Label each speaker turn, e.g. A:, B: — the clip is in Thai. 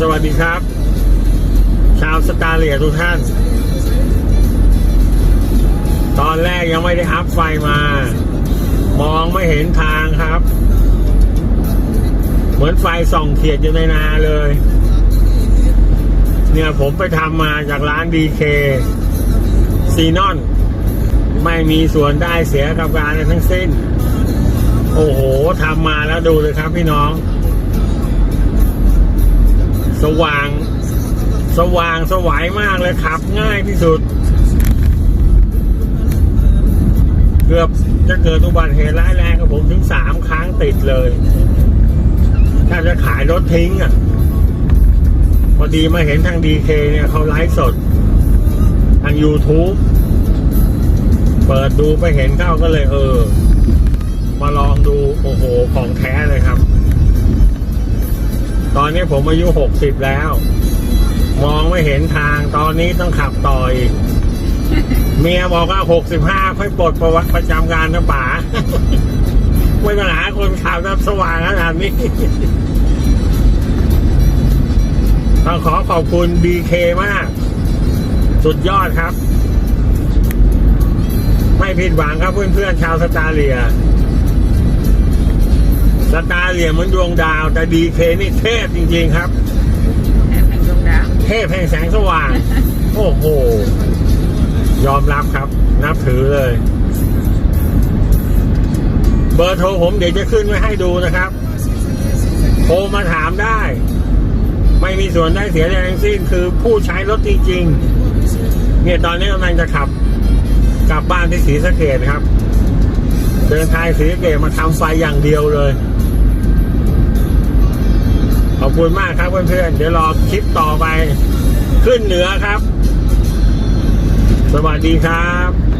A: สวัสดีครับ ชาวสตาร์เลียทุกท่าน ตอนแรกยังไม่ได้อัพไฟมา มองไม่เห็นทางครับ เหมือนไฟส่องเขียดอยู่ในนาเลย เนี่ยผมไปทำมาจากร้านดีเคซีนอน ไม่มีส่วนได้เสียกับการอะไรทั้งสิ้น โอ้โหทำมาแล้วดูเลยครับพี่น้อง สว่าง สว่างสวายมากเลยขับ ง่ายที่สุด เกือบจะเกิดอุบัติเหตุร้ายแรงกับผมถึงสามครั้งติดเลยถ้าจะขายรถทิ้งอะ พอดีมาเห็นทางดีเคเนี่ยเขาไลฟ์สด ทาง YouTube เปิดดูไปเห็นเข้าก็เลยเออ มาลองดู โอ้โห ของแท้เลยครับ อนนี้ผมอายุหกสิบแล้ว มองไม่เห็นทางตอนนี้ต้องขับต่ออีกเมียบอกว่าหกสิบห้าค่อยปลดประวัติประจำการนะป๋าไม่ต้องหาคนขับน้ำสว่างขนาดนี้ต้องขอขอบคุณดีเคมาก สุดยอดครับ ไม่ผิดหวังครับเพื่อนๆชาวสตาเลีย ตาร์เลียเหมือนดวงดาว แต่ดีเคนี่เทพจริง ๆครับ
B: แอบแห่งดวงดาว
A: เทพแห่งแสงสว่าง โอ้โห ยอมรับครับ นับถือเลย เบอร์โทรผมเดี๋ยวจะขึ้นไว้ให้ดูนะครับ โทรมาถามได้ ไม่มีส่วนได้เสียใดทั้งสิ้น คือผู้ใช้รถจริง ๆ เนี่ยตอนนี้กำลังจะขับ กลับบ้านที่ศรีสะเกดครับ เดินทางศรีสะเกดมาทำไฟอย่างเดียวเลยขอบ คุณมากครับเพื่อนๆ เดี๋ยวรอคลิปต่อไป ขึ้นเหนือครับ สวัสดีครับ